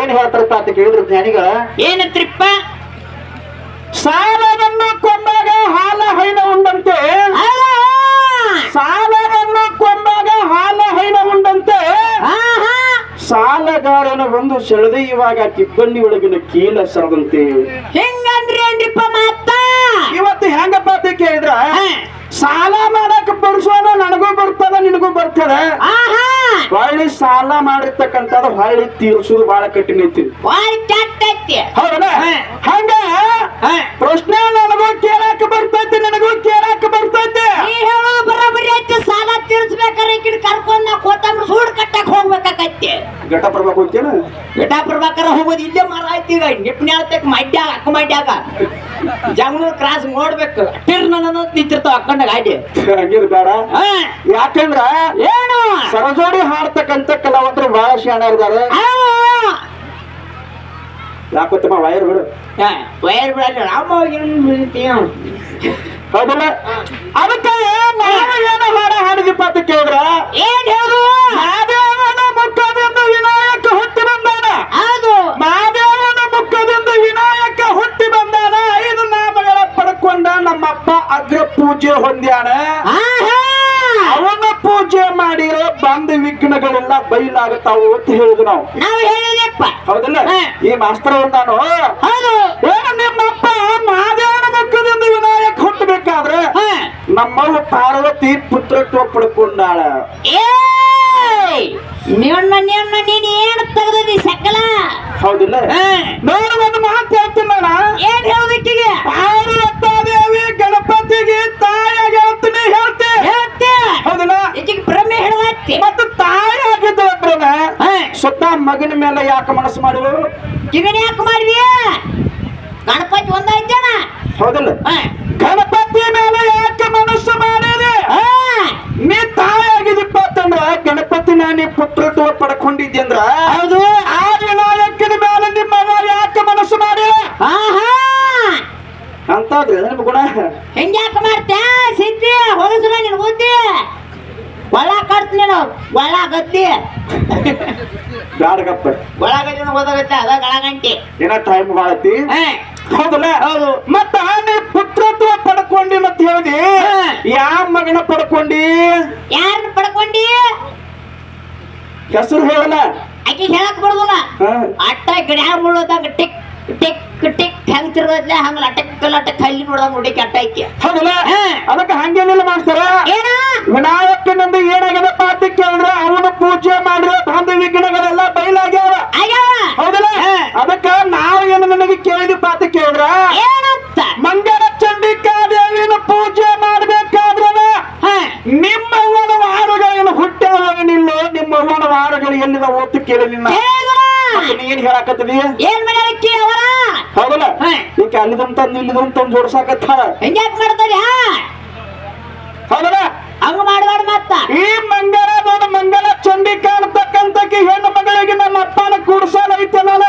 ಏನ್ ಹೇಳ್ತಾರಪ್ಪ ಅಂತ ಕೇಳಿದ್ರು ಜ್ಞಾನಿಗಳ? ಏನತ್ರಿಪ್ಪ ಸಾಲವನ್ನು ಕೊಂಬಾಗ ಹಾಲ ಹೈನ ಉಂಡಂತೆ? ಸಾಲವನ್ನು ಕೊಂಬಾಗ ಹಾಲ ಹೈನ ಉಂಡಂತೆ. ಸಾಲಗಾರನ ಒಂದು ಸೆಳೆದ ಇವಾಗ ಕಿಬ್ಬಂಡಿ ಒಳಗಿನ ಕೀಲ ಸರದಂತೆ. ಹೆಂಗಂದ್ರೆ ಏನ್ರಿಪ್ಪ ಮಾತ? ಇವತ್ತು ಹೆಂಗಪ್ಪ ಅಂತ ಕೇಳಿದ್ರ. ಸಾಲ ಮಾಡಕ್ ಬರ್ಸೋಣ ನನಗೂ ಬರ್ತದ ನಿನಗೂ ಬರ್ತದ? ಆಹಾ ಹೊಳ್ಳಿ ಸಾಲ ಮಾಡಿರ್ತಕ್ಕಂಥದ್ದು ಹೊಳ್ಳಿ ತೀರ್ಸುದು ಬಹಳ ಕಠಿಣ ಐತಿ. ವಾರಿ ಕೆಟ್ಟ ಐತಿ. ಹೌದಲ್ಲ? ಹಾ. ಹಂಗ? ಪ್ರಶ್ನೆ ನನಗೂ ಕೇಳಾಕ ಬರ್ತೈತಿ ನನಗೂ ಕೇಳಾಕ ಬರ್ತೈತಿ. ನೀ ಹೇಳೋದು ಬರೋಬ್ಬರಿ ಐತಿ ಸಾಲ ತೀರ್ಸ್ಬೇಕಾರೆ ಈ ಕಡೆ ಕರ್ಕೊಂಡ್ ನಾ ಸೂಡ್ ಕಟ್ಟಕ್ ಹೋಗ್ಬೇಕಾಗತ್ತೆ ಘಟಪ್ರಭಾ ಹೋಗ್ತೇನ ಗಿಟ ಹೋಗೋದು ಇಲ್ಲೇ ಮರ ಐತಿ ಈಗ. ನಿಪ್ನೆ ಹೇಳ್ತಕ್ ಮಡ್ಯಾಗ ಅಕ್ಕ ಮಡ್ಯಾಗ. ಜಂಗ್ಳೂರ್ ಕ್ರಾಸ್ ನೋಡ್ಬೇಕು. ಟಿರ್ ನನ್ನ ನಿಂತಿರ್ತಾವ ಅಕ್ಕಂಡ ಗಾಡಿ ಹಂಗಿರ್ತಾರ. ಯಾಕಂದ್ರ ಏನು? ಸರಜೋಡಿ ಹಾಡ್ತಕ್ಕಂತ ಕಲಾವಂತರು ಬಹಳ ಶಾಣ ಇರ್ತಾರೆ. ಯಾಕೊತ್ತಮ್ಮ ವೈರ್ ಬಿಡು. ವೈರ್ ಬಿಡಲ್ಲ. ರಾಮ ಹೌದಲ್ಲ? ಅದಕ್ಕೆ ನಾವು ಏನು ಹಾಡ ಹಾಡಿದಪ್ಪ ಅಂತ ಕೇಳಿದ್ರ? ಏನ್ ಹೇಳು? ಮಾದೇವನ ಮುಖದಿಂದ ವಿನಾಯಕ ಹುಟ್ಟಿ ಬಯಲಾಗತಾವು ಅಂತ ಹೇಳಿದ್ವಿ ನಾವು. ನಾವು ಹೇಳಿದಪ್ಪ ಹೌದಲ್ಲ. ಈ ಮಾಸ್ತರ ನಾನು. ಹೌದು. ನಿಮ್ಮಪ್ಪ ಮಾದೇವನ ಮಕ್ಕಳಿಂದ ವಿನಾಯಕ ಹುಟ್ಟಬೇಕಾದ್ರೆ. ನಮ್ಮವ್ವ ಪಾರ್ವತಿ ಪುತ್ರತ್ವ ಪಡ್ಕೊಂಡಾಳ. ನಿನ್ನ ನಿನ್ನ ನೀನ್ ಏನು ತೆಗ್ದಿ ಸಕಲ? ಹೌದಿಲ್ಲ. ನೋಡು ಹಾ. ಸ್ವತಃ ಮಗನ ಮೇಲೆ ಯಾಕೆ ಮನಸ್ಸು ಮಾಡಿದ್ರು? ಕಿವಿನ ಯಾಕೆ ಮಾಡ್ವಿ ಗಣಪತಿ ಒಂದಾಯ್ತೇನ ಹೌದಲ್ಲ. ಗಣಪತಿ ಮೇಲೆ ಯಾಕೆ ಮನಸ್ಸು ಮಾಡಿದೆ. ನೀ ತಾಯಿಯಾಗಿದ್ದಪ್ಪ ಅಂತಂದ್ರ ಗಣಪತಿ ನೀ ಪುತ್ರತ್ವ ಪಡ್ಕೊಂಡಿದ್ದೆ ಅಂದ್ರ ಹೌದು. ಆ ವಿನಾಯಕನ ಮೇಲೆ ನಿಮ್ಮ ಮಗ ಯಾಕೆ ಮನಸ್ಸು ಮಾಡಿಲ್ಲ ಅಂತಾದ್ರೆ ನಿಮ್ ಗುಣ? ಹೆಂಗ್ಯಾಕೆ ಮಾಡ್ತ್ಯಾ? ಸಿದ್ಧಿ ಹೊಲಸು ನಿನ್ ಬುದ್ಧಿ. ಒಳ ಕಟ್ತೀನಿ ನೀನು ಒಳ ಗದ್ದಿ. ಬ್ಯಾಡಗಪ್ಪ ಒಳಗಡೆ ಗದ್ದಿನ ಅದ ಗಳಗಂಟಿ. ಏನ ಟೈಮ್ ಬಾಳತಿ? ಹೌದಲ್ಲ? ಹೌದು. ಮತ್ತ ನೀ ಪುತ್ರತ್ವ ಪಡ್ಕೊಂಡಿ ಮತ್ ಹೇಳಿ. ಯಾವ ಮಗನ ಪಡ್ಕೊಂಡಿ? ಯಾರನ್ನ ಪಡ್ಕೊಂಡಿ? ಹೆಸರು ಹೇಳಲ್ಲ? ಆಕೆ ಹೇಳಕ್ ಬರೋದಿಲ್ಲ. ಹಾ. ಅಟ್ಟ ಗಿಡ ಮುಳ್ಳೋದಾಗ ಟಿಕ್ ಟಿಕ್ ಟಿಕ್. ಹೆಂಗ್ ತಿರ್ಗದ್ಲೆ ಹಂಗ ಲಟಕ್ ಲಟಕ್ ಹಲ್ಲಿ ನೋಡ ನೋಡಿ ಅಟ್ಟ ಐತಿ ಹೌದಲ್ಲ. ಅದಕ್ಕೆ ಹಂಗೇನಿಲ್ಲ ಮಾಡ್ತಾರ ವಿನಾಯಕನಿಂದ ಏನಾಗ್ಯದಪ್ಪ ಅಂತ ಕೇಳಿದ್ರ ಅವನ ಪೂಜೆ ಮಾಡಿದ ಬಂದ ವಿಘ್ನಗಳೆಲ್ಲ ಬಯಲಾಗ್ಯಾವ. ಹೌದಲ್ಲ. ಅದಕ್ಕ ನಾವು ಏನು ನನಗೆ ಕೇಳಿದಪ್ಪ ಅಂತ ಕೇಳಿದ್ರ? ಮಂಗಳ ಚಂಡಿಕಾ ದೇವಿನ ಪೂಜೆ ಮಾಡ್ಬೇಕಾದ್ರ ಹಾ. ನಿಮ್ಮ ಅವ್ವನ ವಾರಗಳೇನು ಹುಟ್ಟ್ಯಾವನಿಲ್ಲೋ ನಿಮ್ಮ ಅವನ ವಾರಗಳು ಎಲ್ಲಿದ ಓತು ಕೇಳಿ ನಿನ್ನ. ಏನ್ ಹೇಳಾಕತ್ತಿದಿ? ಏನ್ ಈಗ ಅಲ್ಲಿದಂತ ಇಲ್ಲಿದಂತ ಜೋಡ್ಸಾಕತ್ತಾಳ. ಹೆಂಗ್ಯಾಕ್ ಮಾಡ್ತಾರ ಹೌದಲ್ಲ? ಹಂಗ ಮಾಡಬಾರ್ದು ಮತ್ತ. ಈ ಮಂಗಲ ದೊಡ್ಡ ಮಂಗಲ ಚಂಡಿ ಅಂತಕ್ಕಂತಕ್ಕೆ ಹೆಣ್ಣು ಮಗಳಿಗೆ ನಮ್ಮ ಅಪ್ಪನ ಕೂಡ್ಸಾಲ ಐತನಲ್ಲ?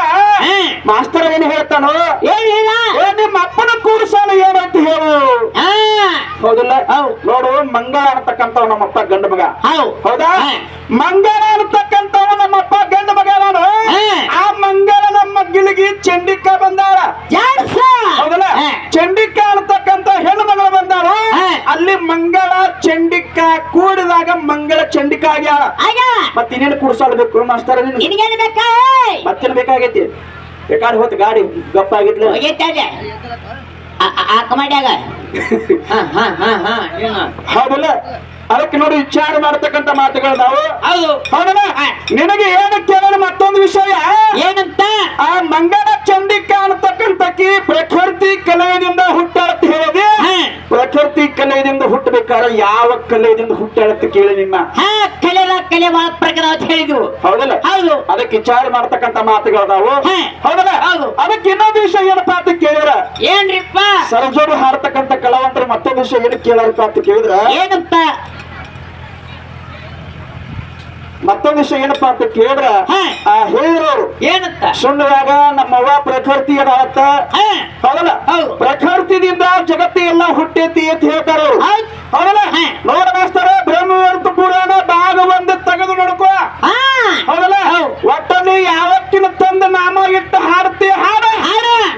ಮಾಸ್ತರ್ ಏನು ಹೇಳ್ತಾನೋ? ಏನ್ ಏ ನಿಮ್ಮ ಅಪ್ಪನ ಕೂಡ್ಸಾಲ ಏನಂತ ಹೇಳು. ಹೌದಿಲ್ಲ? ಹೌದ್. ನೋಡು ಮಂಗಳ ಅನ್ನತಕ್ಕಂಥವ್ ನಮ್ಮಪ್ಪ ಗಂಡ ಮಗ. ಹೌದ್. ಮಂಗಳ ನಮ್ಮ ನಮ್ಮಪ್ಪ ಗಂಡ ಮಗ ನಾನು ಆ ಮಂಗಳ ನಮ್ಮ ಆಗ್ಯಾಳ ಆಗ್ಯಾವ. ಮತ್ ಇನ್ನೇನು ಕುಡ್ಸಾಡ್ಬೇಕು ಮಾಸ್ತರ? ಮತ್ತೇನು ಬೇಕಾಗೈತಿ ಬೇಕಾದ್ರೆ ಹೋತ್ ಗಾಡಿ ಗಪ್ಪ ಆಗಿದ್ಲು? ಹೌದಲ್ಲ ಅದಕ್ಕೆ ನೋಡಿ ವಿಚಾರ ಮಾಡತಕ್ಕಂತ ಮಾತುಗಳು ನಾವು. ಹೌದು. ಹೌದಲ್ಲ? ನಿನಗೆ ಏನು ಕೇಳೋಣ ಮತ್ತೊಂದು ವಿಷಯ? ಏನಂತ? ಆ ಮಂಗಲ ಚಂಡಿಕಾ ಅನ್ನತಕ್ಕಂತಕಿ ಪ್ರಕೃತಿ ಕಲೆಯಿಂದ ಹುಟ್ಟಾಳತ್ ಹೇಳಿದೆ. ಪ್ರಕೃತಿ ಕಲೆಯಿಂದ ಹುಟ್ಟಬೇಕಾದ್ರೆ ಯಾವ ಕಲೆಯಿಂದ ಹುಟ್ಟಾಳತ್ ಕೇಳಿ ನಿಮ್ಮ. ಕಲೆ ಪ್ರಕಾರ ಅಂತ ಹೇಳಿದ್ರು ಹೌದಲ್ಲ? ಹೌದು. ಅದಕ್ಕೆ ವಿಚಾರ ಮಾಡತಕ್ಕಂತ ಮಾತುಗಳು ನಾವು. ಹೌದಲ್ಲ? ಹೌದು. ಅದಕ್ಕೆ ಇನ್ನೊಂದು ವಿಷಯ ಏನಪ್ಪಾ ಅಂತ ಕೇಳಿದ್ರ? ಏನ್ರಿಪ್ಪ? ಸರಜೋಡು ಹಾಡ್ತಕ್ಕಂತ ಕಲಾವಂತರ ಮತ್ತೊಂದು ವಿಷಯ ಏನು ಕೇಳಪ್ಪ ಅಂತ ಕೇಳಿದ್ರ? ಏನಂತ? ಮತ್ತೊಂದು ವಿಷಯ ಏನಪ್ಪಾ ಅಂತ ಕೇಳಿದ್ರ ಆ ಹೇಳಿರೋರು ಏನಂತ? ಸುಣ್ಣದಾಗ ನಮ್ಮವ್ವ ಪ್ರಕೃತಿ ಅದಾವತ್ತ ಹೌದಲ್ಲ? ಪ್ರಕೃತಿದಿಂದ ಜಗತ್ತಿ ಎಲ್ಲ ಹುಟ್ಟೈತಿ ಅಂತ ಹೇಳ್ತಾರ ಹೌದಲ್ಲ? ನೋಡ ಬ್ರಹ್ಮವಂತ ಬ್ರಹ್ಮವರ್ತ ಪುರಾಣ ಭಾಗ ಒಂದು ತೆಗೆದು ನೋಡ್ಕೋ. ಹೌದಲ್ಲ? ಒಟ್ಟಲ್ಲಿ ಯಾವತ್ತಿನ ತಂದು ನಾಮ ಇಟ್ಟು ಹಾಡ್ತಿ ಹಾಡ.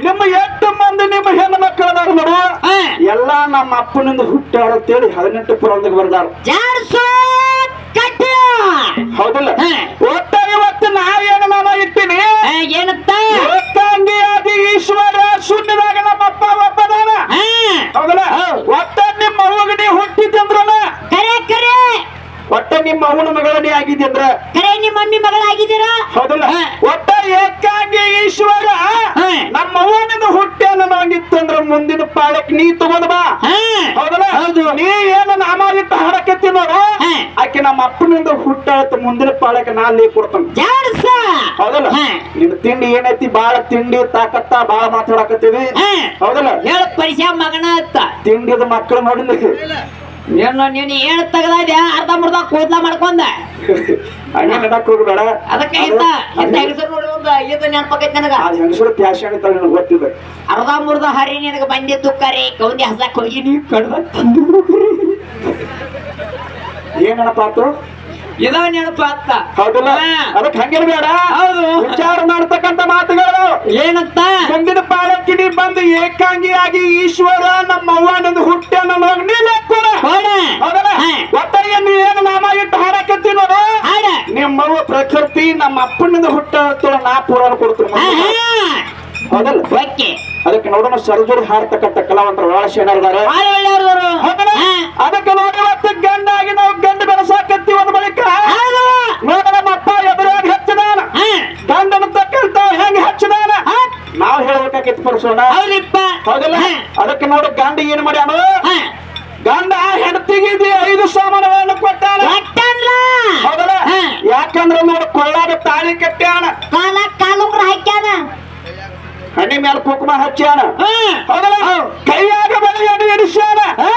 ನಿಮ್ಮ ಎಷ್ಟು ಮಂದಿ ನಿಮ್ಮ ಹೆಣ್ಣು ಮಕ್ಕಳದಾರ ನೋಡು ಎಲ್ಲಾ ನಮ್ಮ ಅಪ್ಪನಿಂದ ಹುಟ್ಟಾರ ಅಂತೇಳಿ ಹದಿನೆಂಟು ಪುರಾಣದಾಗ ಬರ್ದಾರ. ಹೌದಲ್ಲ. ಒಟ್ಟ ಇವತ್ತು ನಾವೇನು ನಾಮ ಇಟ್ಟಿನಿ? ಏನತ್ತ? ಏಕಾಂಗಿ ಆದಿ ಈಶ್ವರ ಶೂನ್ಯದಾಗ ನಮ್ಮಪ್ಪ ಒಬ್ಬದಾನ. ಹೌದಲ್ಲ? ಹೌದ್. ಒಟ್ಟ ನಿಮ್ಮ ಅವ್ವಗಡಿ ಹುಟ್ಟಿದ್ದಂದ್ರಲ್ಲ ಕರೆ ಕರೆ. ಒಟ್ಟ ನಿಮ್ಮ ಅವನ ಮಗಳನೇ ಆಗಿದ್ದಂದ್ರ ಕರೆ ನಿಮ್ಮ ಮಮ್ಮಿ ಮಗಳಾಗಿದ್ದೀರಾ? ಹೌದಲ್ಲ. ಒಟ್ಟ ಏಕಾಂಗಿ ಈಶ್ವರ. ನಮ್ಮ ಅವನಿಂದ ಹುಟ್ಟಿ ಅನ್ನೋಂಗಿತ್ತಂದ್ರ ಮುಂದಿನ ಪಾಳಕ್ ನೀ ತಗೊಂಡ್ ಬಾ. ಹೌದಲ್ಲ? ಹೌದು. ನೀ ಏನು ನಾಮ ಇಟ್ಟು ಹಾಡಕತ್ತಿ ನೋಡು. ಆಕೆ ನಮ್ಮ ಅಪ್ಪನಿಂದ ಹುಟ್ಟ ಮುಂದಿನ ಪಾಳಕ್ಕೆ ನಾ ಲೀ ಕೊಡ್ತಾನ. ಹೌದಲ್ಲ. ನಿನ್ನ ತಿಂಡಿ ಏನೈತಿ ಬಾಳ ತಿಂಡಿ ತಾಕತ್ತ ಬಾಳ ಮಾತಾಡಕತ್ತೀವಿ. ಹೌದಲ್ಲ? ಹೇಳ ಪರಿಚಯ ಮಗನ ಅತ್ತ ತಿಂಡಿದ ಮಕ್ಕಳು ನೋಡಿಲ್ಲ. ನೀನು ನೀನು ಏನ್ ತಗದ ಅರ್ಧ ಮುರ್ಧ ಕೂದ್ಲ ಮಾಡ್ಕೊಂಡ. ಹೋಗ್ಬೇಡ. ಅದಕ್ಕೆ ಇಂತ ಇಂತ ಹೆಂಗಸರು ನೋಡಿ ಒಂದು ಇದು ನೆನಪಾಕೈತಿ ನನಗ. ಅದು ಹೆಂಗಸರು ಪ್ಯಾಶನ್ ಅಂತ ನನಗೆ ಗೊತ್ತಿದೆ. ಅರ್ಧ ಮುರ್ಧ ಹರಿ ನಿನಗೆ ಬಂದಿದ್ದು ಕರೆ ಕೌಂದಿ ಹಸಕ್ ಹೋಗಿ ನೀ ಕಡ್ದ ಏನಪ್ಪ ಆತು? ಇದ ನೆನಪ ಅತ್ತ ಹೌದಲ್ಲ? ಅದಕ್ಕೆ ಹಂಗೇನ್ ಬೇಡ. ಹೌದು. ವಿಚಾರ ಮಾಡ್ತಕ್ಕಂತ ಮಾತುಗಳು. ಏನಂತ? ಮುಂದಿನ ಪಾಲಕ್ಕೆ ನೀ ಬಂದು ಏಕಾಂಗಿಯಾಗಿ ಈಶ್ವರ ನಮ್ಮ ಅವ್ವನಿಂದ ಹುಟ್ಟೆ ನಮ್ಮ ನೀ ಲೆಕ್ಕೊಡ ಕೊಡ. ಹೌದಲ್ಲ. ನೀ ಏನು ನಾಮ ಇಟ್ಟು ಹಾಡಕತ್ತಿ ನೋಡು. ನಿಮ್ಮ ನಿಮ್ಮವ್ವ ಪ್ರಕೃತಿ ನಮ್ಮ ಅಪ್ಪನಿಂದ ಹುಟ್ಟ ನಾ ಪೂರ ಕೊಡ್ತೀನಿ. ಹೌದಲ್ಲ? ಓಕೆ. ಅದಕ್ಕೆ ನೋಡೋಣ ಸರ್ಜರಿ ಹಾರತಕ್ಕಂತ ಕಲಾವಂತರು ಬಹಳ ಹೌದಲ್ಲ? ಅದಕ್ಕೆ ನೋಡಿ ಹೇಳ್ಬೇಕಾಗಿತ್ತು ಹೌದಪ್ಪ. ಹೌದಲ್ಲ ಅದಕ್ಕೆ ನೋಡು ಗಂಡ ಏನ್ ಮಾಡ್ಯಾನು. ಗಂಡ ಹೆಂಡತಿಗೆ ಐದು ಸಾಮಾನುಗಳನ್ನು ಕೊಟ್ಟಾನ. ಹೌದಲ್ಲ. ಯಾಕಂದ್ರೆ ನೋಡು ಕೊಳ್ಳಾಗ ತಾಳಿ ಕಟ್ಟ್ಯಾಣ ಕಾಲ ಕಾಲುಂಗ್ರ ಹಾಕ್ಯಾನ. ಹಣ್ಣಿ ಮೇಲೆ ಕುಂಕುಮ ಹಚ್ಚಾನ ಹಾ. ಹೌದಲ್ಲ? ಕೈಯಾಗ ಬಲಿಯನ್ನು ಇಡಿಸ್ಯಾನ ಆ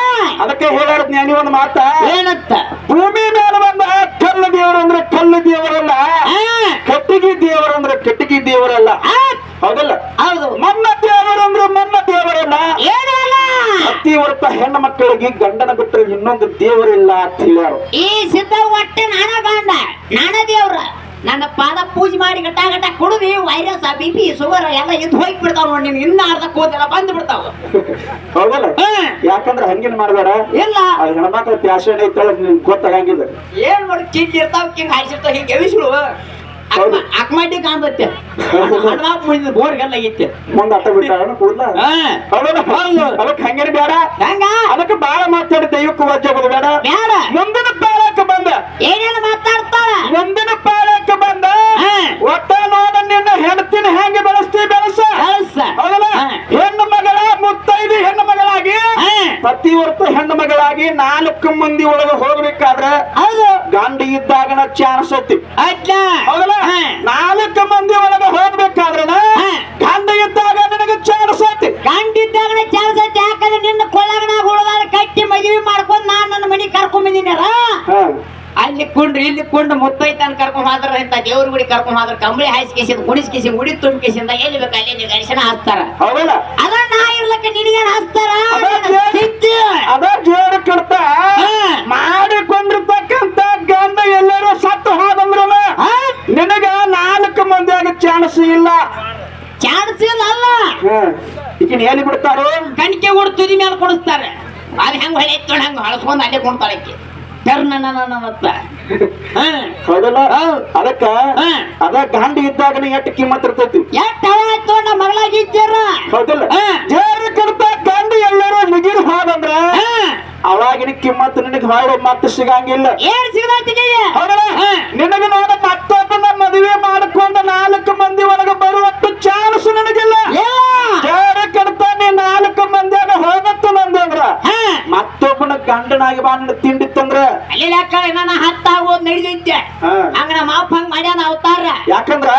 ಅದಕ್ಕೆ ಹೇಳಾರ ಜ್ಞಾನಿ ಒಂದು ಮಾತ. ಏನಂತ? ಭೂಮಿ ಮೇಲೆ ಬಂದ ಕಲ್ಲು ದೇವರು ಅಂದ್ರೆ ಕಲ್ಲು ದೇವರಲ್ಲ. ಹಾ. ಕಟ್ಟಿಗೆ ದೇವರು ಅಂದ್ರೆ ಕಟ್ಟಿಗೆ ದೇವರಲ್ಲ. ಹಾ. ಹೌದಲ್ಲ? ಅತಿ ಹೊರತ ಹೆಣ್ಣು ಮಕ್ಕಳಿಗೆ ಗಂಡನ ಬಿಟ್ಟರೆ ಇನ್ನೊಂದು ದೇವರಿಲ್ಲ ಅಂತ ಹೇಳ್ಯಾರು. ಈ ಸಿದ್ಧ ಒಟ್ಟೆ ನಾನ ಗಂಡ ನಾನ ದೇವ್ರ. ನನ್ನ ಪಾದ ಪೂಜೆ ಮಾಡಿ ಗಟ್ಟ ಗಟ್ಟ ಕುಡಿದು ವೈರಸ್ ಬಿ ಪಿ ಶುಗರ್ ಎಲ್ಲ ಎದ್ದು ಹೋಗಿ ಬಿಡ್ತಾವ ನೋಡಿ ನೀನು. ಇನ್ನ ಅರ್ಧ ಕೂದೆಲ್ಲ ಬಂದು ಬಿಡ್ತಾವ ಹೌದಲ್ಲ? ಯಾಕಂದ್ರೆ ಹಂಗೇನ್ ಮಾಡಬೇಡ. ಇಲ್ಲ. ಹೆಣ್ಮಕ್ಳ ಪ್ಯಾಶನ್ ಐತಲ್ಲ ನಿನ್ಗೆ ಗೊತ್ತಾಗಂಗಿಲ್ಲ. ಏನ್ ಮಾಡಿ ಕಿಂಗ್ ಇರ್ತಾವ ಕಿಂಗ್ ಹಾಯ್ಸಿರ್ತಾವ ಹಿಂಗೆ ಎವಿಸ್ಳು ಹೌದು. ಅಕ್ಮಾಟಿ ಮುಳಿದ ಬೋರ್ಗೆಲ್ಲ ಐತೆ. ಮುಂದ ಅಟ್ಟ ಬಿಟ್ಟಾರ ಕೂದ್ಲ. ಅದಕ್ಕೆ ಹಂಗೇನ್ ಬೇಡ. ಹೆಂಗ? ಅದಕ್ಕೆ ಬಾಳ ಮಾತಾಡಿ ದೈವಕ್ಕೆ ವಜ್ಜೋಗೋದು ಬೇಡ. ಬೇಡ. ಮುಂದಿನ ಗಂಡ ಇದ್ದಾಗನ ಚಾನ್ಸ್ ಐತಿ. ಆಯ್ತಾ ನಾಲ್ಕು ಮಂದಿ ಒಳಗೆ ಹೋಗ್ಬೇಕಾದ್ರ. ಗಂಡ ಇದ್ದಾಗ ನನಗೆ ಚಾನ್ಸ್ ಐತಿ. ಇದ್ದಾಗ ಚಾನ್ಸ್ ಐತಿ ಯಾಕಂದ್ರೆ ನಿನ್ನ ಹುಳದಾಗ ಕಟ್ಟಿ ಮದುವೆ ಮಾಡ್ಕೊಂಡ್ ನಾನ್ ನನ್ನ ಮನೆಗೆ ಕರ್ಕೊಂಡ್ ಬಂದಿನಾರ. ಅಲ್ಲಿ? ಕುಂಡ್ರಿ ಇಲ್ಲಿ ಕುಂಡ ಮುತ್ತೈತನ ಕರ್ಕೊಂಡ್ ಹೋದ್ರ ಇಂತ ದೇವ್ರ ಗುಡಿ ಕರ್ಕೊಂಡ್ ಹೋದ್ರ ಕಂಬಳಿ ಹಾಯ್ಸಿ ಕೇಸಿಂದ ಕುಣಿಸ್ ಕೇಸಿ ಉಡಿ ತುಂಬ ಕೇಸಿಂದ ಎಲ್ಲಿ ಬೇಕು ಅಲ್ಲಿ ದರ್ಶನ ಹಾಸ್ತಾರ? ಅದ ನಾ ಇರ್ಲಕ್ಕ ನಿನಗೇನ್ ಹಾಸ್ತಾರ? ಅದ ಜೇಡ್- ಕಡ್ತ. ಎಲ್ಲರೂ ಸತ್ತು ಹೋದಂದ್ರು? ನಿನಗ ನಾಲ್ಕು ಮಂದಿಯಾಗ ಚಾನ್ಸ್ ಇಲ್ಲ. ಚಾನ್ಸ್ ಇಲ್ಲ ಅಲ್ಲ? ಈಗಿನ ಎಲ್ಲಿ ಬಿಡ್ತಾರೋ? ಕಣಿಕೆ ಉಡ್ ತುದಿ ಮೇಲೆ ಕೊಡಿಸ್ತಾರೆ ಅಲ್ಲಿ ಹೆಂಗ್ ಹೊಳೆ ಎತ್ತೋಣ ಹಂಗ ಹಳಸ್ಕೊಂಡ್ ಅಲ್ಲೇ ಕೊಡ್ತಾಳಕ್ಕೆ ಹಾ. ಹೌದಲ್ಲ. ಅದಕ್ಕ. ಅದ ಗಂಡ ಇದ್ದಾಗ ಎಷ್ಟು ಕಿಮ್ಮತ್ ಇರ್ತೈತಿ? ಆಯ್ತು ನಮ್ಮ ಮಗಳಾಗಿದ್ದೀರ ಹೌದಲ್ಲ? ಕಡ್ತ ಗಂಡ ಎಲ್ಲರೂ ನಿಗಿರ್ ಹೋದಂದ್ರ ಅವಾಗಿನ ಕಿಮ್ಮತ್ ನಿನಗೆ ಹೊರಡು ಮತ್ತೆ ಸಿಗಂಗಿಲ್ಲ. ಏನ್ ಹಾ. ನಿನಗೆ ನೋಡ ಮತ್ತೊಬ್ಬನ ಮದುವೆ ಮಾಡಿಕೊಂಡ ನಾಲ್ಕು ಮಂದಿ ಒಳಗೆ ಬರುವಷ್ಟು ಚಾನ್ಸ್ ನನಗಿಲ್ಲ. ಜೇರು ಕಡ್ತ ನೀ ನಾಲ್ಕು ಮಂದಿಯಾಗ ಹೋಗತ್ತು ನಂದಂದ್ರ ಮತ್ತೊಬ್ಬನ ಗಂಡನಾಗಿ ಬಾ ತಿಂಡಿ ತಂದ್ರ ಅಲ್ಲಿ ಲೆಕ್ಕ ನಾನು ಹತ್ತಾಗೋದ್ ನಡಿದೈತೆ? ಹಾ. ಹಂಗ ನಮ್ಮ ಅಪ್ಪ ಹಂಗ ಮಾಡ್ಯಾನ ಅವತಾರ? ಯಾಕಂದ್ರ.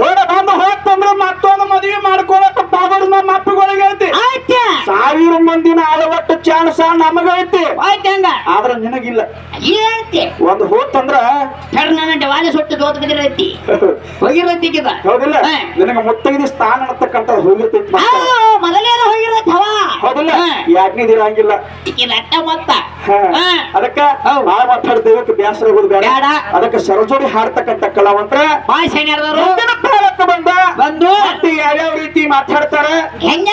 ನೋಡ ಬಂದು ಹೋಗ್ತಂದ್ರ ಮತ್ತೊಂದು ಮದುವೆ ಮಾಡ್ಕೊಳಕ್ಕ ಪವರ್ ನಮ್ಮ ಅಪ್ಪಗಳಿಗೆ ಐತಿ ಆಯ್ತು ಸಾವಿರ ಮಂದಿನ ಅಳವಟ್ಟು ಚಾನ್ಸ ನಮಗೈತಿ ಆದ್ರ ನಿನಗಿಲ್ಲ. ಒಂದು ಹೋತಂದ್ರ ನನ್ನ ಡವಾಲೆ ಸುಟ್ಟು ದೋತ್ ಬಿದ್ದಿರೈತಿ. ಹೋಗಿರೈತಿ ಹೌದಿಲ್ಲ. ನಿನಗ ಮುತ್ತೈದು ಸ್ಥಾನ ಅಂತಕ್ಕಂಥ ಹೋಗಿರ್ತೈತಿ ಈಕಿನ ಅಟ್ಟ ಮೊತ್ತ. ಹಾ. ಅದಕ್ಕ. ಆ ಬ್ಯಾಸರ ಆಗೋದು ಬೇಡ. ಅದಕ್ಕೆ ಸರಜೋಡಿ ಹಾಡ್ತಕ್ಕಂತ ಕಲಾವಂತರ ಬಂದ ಬಂದು ಯಾವ್ಯಾವ ರೀತಿ ಮಾತಾಡ್ತಾರ ಹೆಂಗ